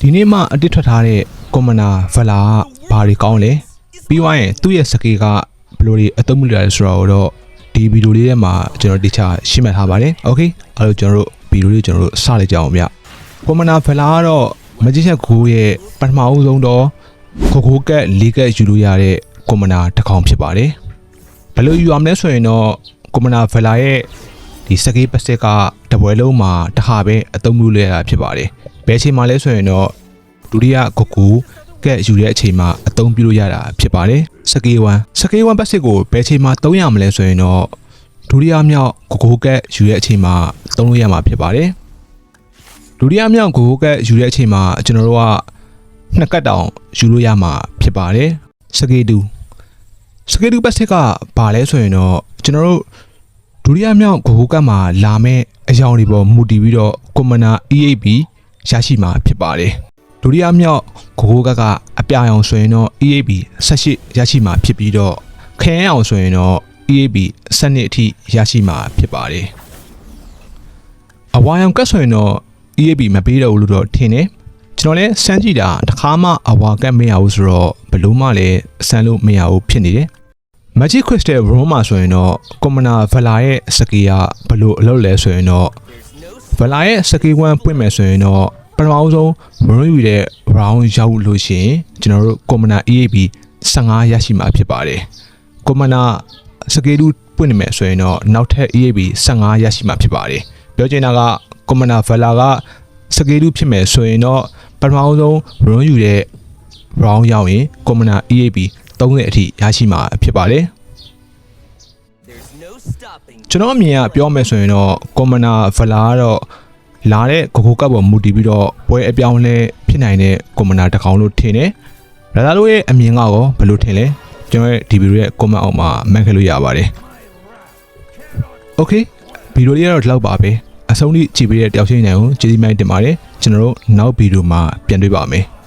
ဒီနေ့မှအတစ်ထွက်ထားတဲ့ကွန်မနာဗလာကဘာတွေကောင်းလဲပြီးသွားရင်သူ့ရဲ့စကေးကဘယ်လိုတွေအသုံးပြုရလဲဆိုတော့တော့ဒီဗီဒီယိုလေးထဲမှာကျွန်တော်တခြားရှင်းမှတ်ထားပါတယ်โอเคအဲ့တော့ကျွန်တော်တို့ဗီဒီယိုလေးကျွန်တော်တို့စလိုက်ကြအောင်ဗျကွန်မနာဗလာကတော့မကြီးချက်ကိုရဲ့ပထမအဦးဆုံးတော့ခိုခိုကက်လေးကက်ယူလို့ရတဲ့ကွန်မနာတစ်ကောင်ဖြစ်ပါတယ်ဘယ်လိုယူရမလဲဆိုရင်တော့ကွန်မနာဗလာရဲ့ဒီစကေးပတ်စက်ကတပွဲလုံးမှာတစ်ခါပဲအသုံးပြုလို့ရတာဖြစ်ပါတယ်ဘ ယ်အချိန်မှလဲဆိုရင်တော့ဒုတိယကိုကိုကဲယူတဲ့အချိန်မှာအသုံးပြုလို့ရတာဖြစ်ပါတယ်စကေး1စကေး1ပတ်စစ်ကိုဘယ်ချိန်မှာသုံးရမလဲဆိုရင်တော့ဒုတိယမြောက်ကိုကိုကဲယူတဲ့အချိန်မှာသုံးလို့ရမှာဖြစ်ပါတယ်ဒုတိယမြောက်ကိုကိုကဲယူတဲ့အချိန်မှာကျွန်တော်တို့ကနှစ်ကတ်တောင်ယူလို့ရမှာဖြစ်ပါတယ်စကေး2စကေး2ပတ်စစ်ကဘာလဲဆိုရင်တော့ကျွန်တော်တို့ဒုတိယမြောက်ကိုကိုကတ်မှာလာမဲ့အယောင်တွေပေါ်မူတည်ပြီးတော့ commoner EAB ရရှိမှာဖြစ်ပါတယ်ဒုတိယမြောက်ကိုကိုကတ်ကအပြာရောင်ဆိုရင်တော့ EAB 18ရရှိမှာဖြစ်ပြီးတော့ခရမ်းအောင်ဆိုရင်တော့ EAB 12အထိရရှိမှာဖြစ်ပါတယ်အဝါရောင်ကတ်ဆိုရင်တော့ EAB မပေးတော့ဘူးလို့တော့ထင်တယ်ကျွန်တော်လည်းစမ်းကြည့်တာတစ်ခါမှအဝါကတ်မရဘူးဆိုတော့ဘယ်လို့မှလည်းစမ်းလို့မရဘူးဖြစ်နေတယ် Magic Crystal Room မှာဆိုရင်တော့ Commoner Vala ရဲ့စကေးကဘယ်လို့အလုပ်လဲဆိုရင်တော့ Vala ရဲ့စကေး1ပွင့်မယ်ဆိုရင်တော့ပထမအဆုံး Maroon ယူတဲ့ round ရောက်လို့ရှိရင်ကျွန်တော်တို့ Commoner EAB 15ရရှိမှာဖြစ်ပါတယ်။ Commoner စကေး2ပွင့်နေမယ်ဆိုရင်တော့နောက်ထပ် EAB 15ရရှိမှာဖြစ်ပါတယ်။ပြောချင်တာက Commoner Vala ကစကေး2ဖြစ်မယ်ဆိုရင်တော့ပထမအဆုံး Maroon ယူတဲ့ round ရောက်ရင် Commoner EAB 30အထိရရှိမှာဖြစ်ပါတယ်။ There's no stopping ကျွန်တော်အမြင်ကပြောမယ်ဆိုရင်တော့ Commoner Vala ကတော့လာတဲ့ကိုကိုကပ်ပေါ်မူတည်ပြီးတော့ပွဲအပြောင်းလဲဖြစ်နိုင်တဲ့ Commoner တစ်ကောင်လို့ထင်တယ်။ဒါသာလို့ရဲ့အမြင်ကရောဘယ်လိုထင်လဲ။ကျွန်တော်ရဲ့ဒီဗီဒီယိုရဲ့ comment အောက်မှာမှတ်ခဲ့လို့ရပါတယ်။ Okay ဗီဒီယိုလေးကတော့ဒီလောက်ပါပဲ။အဆုံးထိကြည့်ပေးတဲ့တယောက်ချင်းနိုင်ကိုကျေးဇူးများတင်ပါတယ်။ကျွန်တော်တို့နောက်ဗီဒီယိုမှာပြန်တွေ့ပါမယ်။